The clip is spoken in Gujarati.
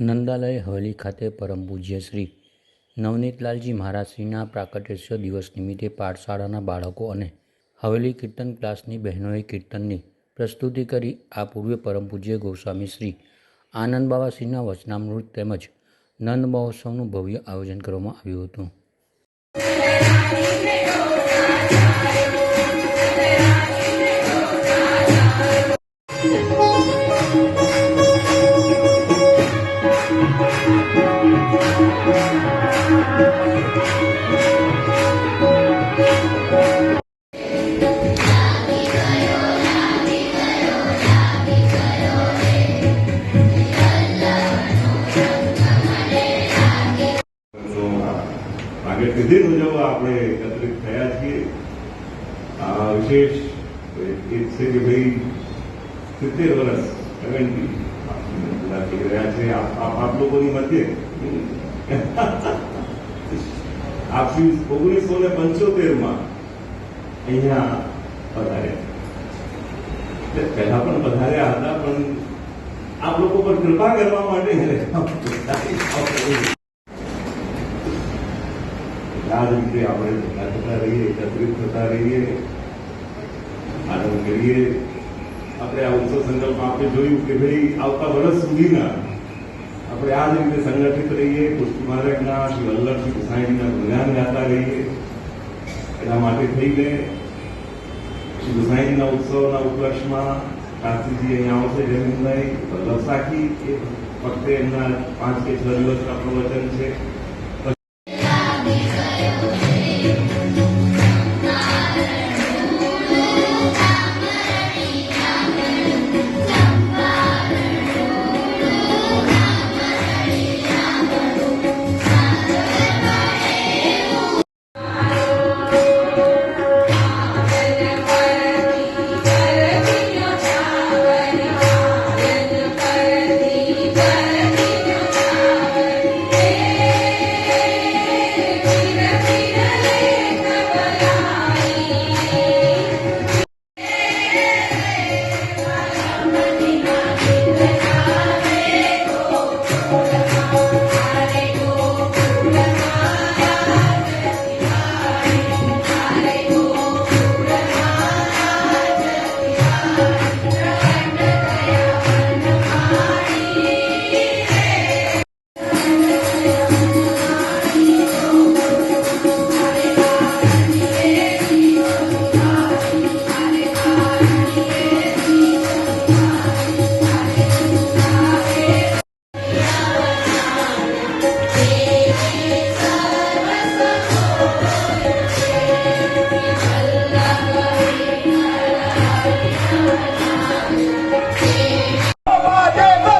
નંદાલય હવેલી ખાતે પરમ પૂજ્ય શ્રી નવનીતલાલજી મહારાજશ્રીના પ્રાકટ્યોત્સવ દિવસ નિમિત્તે પાઠશાળાના બાળકો અને હવેલી કીર્તન ક્લાસની બહેનોએ કીર્તનની પ્રસ્તુતિ કરી. આ પૂર્વે પરમ પૂજ્ય ગોસ્વામી શ્રી આનંદ બાબાશ્રીના વચનામૃત તેમજ નંદ મહોત્સવનું ભવ્ય આયોજન કરવામાં આવ્યું હતું. કીધી મુજબ આપણે એકત્રિત થયા છીએ. વિશેષ એ છે કે ભાઈ સિત્તેર વર્ષ સેવન્ટી થઈ રહ્યા છે. આપ આપ આપ લોકોની મધ્યે. આપસી ઓગણીસો ને પંચોતેરમાં અહીંયા પધાર્યા. પહેલા પણ પધાર્યા હતા, પણ આપ લોકો પર કૃપા કરવા માટે રીતે આપણે ભેગા થતા રહીએ, એકત્રિત થતા રહીએ, આનંદ કરીએ. આપણે આ ઉત્સવ સંકલ્પ આપણે જોયું કે ભાઈ આવતા વર્ષ સુધીના આપણે આ જ રીતે સંગઠિત રહીએ, પુષ્પ મહારાજના, શ્રી વલ્લભસિંહ ગુસાઈજીના ગુણગાન ગાતા રહીએ. એના માટે થઈને શ્રી ગુસાઈજીના ઉત્સવના ઉપલક્ષમાં કાંતિજી અહીંયા આવશે જમીનભાઈ વલ્લભ સાખી, એ વખતે એમના પાંચ કે છ દિવસના પ્રવચન છે.